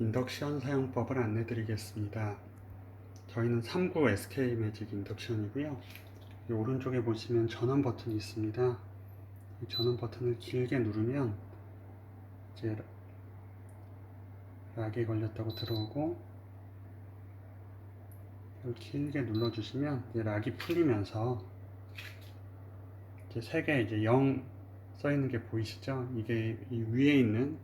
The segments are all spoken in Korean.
인덕션 사용법을 안내 드리겠습니다. 저희는 39 SK 매직 인덕션이고요. 이 오른쪽에 보시면 전원 버튼이 있습니다. 이 전원 버튼을 길게 누르면 이제 락이 걸렸다고 들어오고 이걸 길게 눌러주시면 이제 락이 풀리면서 이제 세개 이제 0 써 있는 게 보이시죠? 이게 이 위에 있는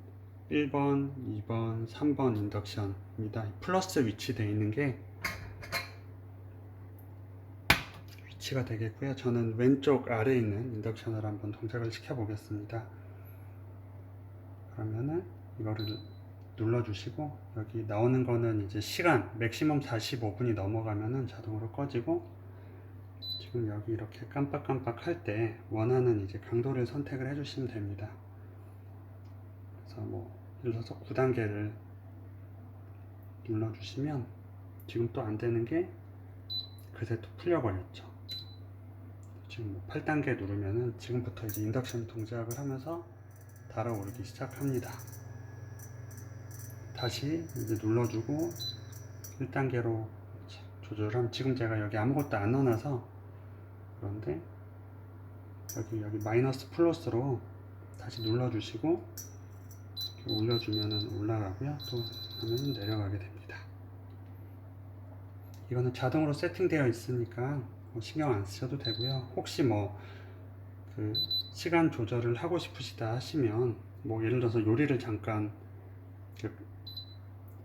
1번, 2번, 3번 인덕션입니다. 플러스 위치되어 있는 게 위치가 되겠고요. 저는 왼쪽 아래에 있는 인덕션을 한번 동작을 시켜 보겠습니다. 그러면은 이거를 눌러주시고 여기 나오는 거는 이제 시간 맥시멈 45분이 넘어가면은 자동으로 꺼지고 지금 여기 이렇게 깜빡깜빡 할 때 원하는 이제 강도를 선택을 해주시면 됩니다. 그래서 뭐 들어서 9단계를 눌러주시면 지금 또 안 되는 게 그새 또 풀려버렸죠. 지금 뭐 8단계 누르면은 지금부터 이제 인덕션 동작을 하면서 달아오르기 시작합니다. 다시 이제 눌러주고 1단계로 조절하면 지금 제가 여기 아무것도 안 넣어놔서 그런데 여기 여기 마이너스 플러스로 다시 눌러주시고 올려주면은 올라가고요 또 하면 내려가게 됩니다 이거는 자동으로 세팅되어 있으니까 뭐 신경 안 쓰셔도 되고요 혹시 뭐 그 시간 조절을 하고 싶으시다 하시면 뭐 예를 들어서 요리를 잠깐 그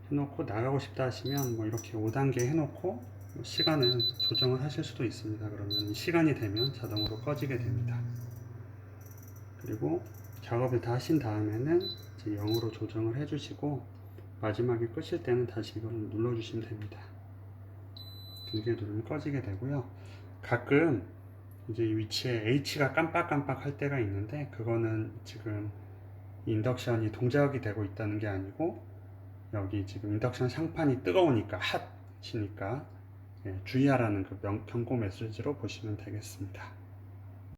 해놓고 나가고 싶다 하시면 뭐 이렇게 5단계 해놓고 뭐 시간을 조정을 하실 수도 있습니다. 그러면 이 시간이 되면 자동으로 꺼지게 됩니다. 그리고 작업을 다 하신 다음에는 이제 0으로 조정을 해주시고 마지막에 끄실 때는 다시 이걸 눌러주시면 됩니다. 길게 누르면 꺼지게 되고요. 가끔 이제 이 위치에 H가 깜빡깜빡 할 때가 있는데 그거는 지금 인덕션이 동작이 되고 있다는 게 아니고 여기 지금 인덕션 상판이 뜨거우니까 핫이니까 예, 주의하라는 그 명- 경고 메시지로 보시면 되겠습니다.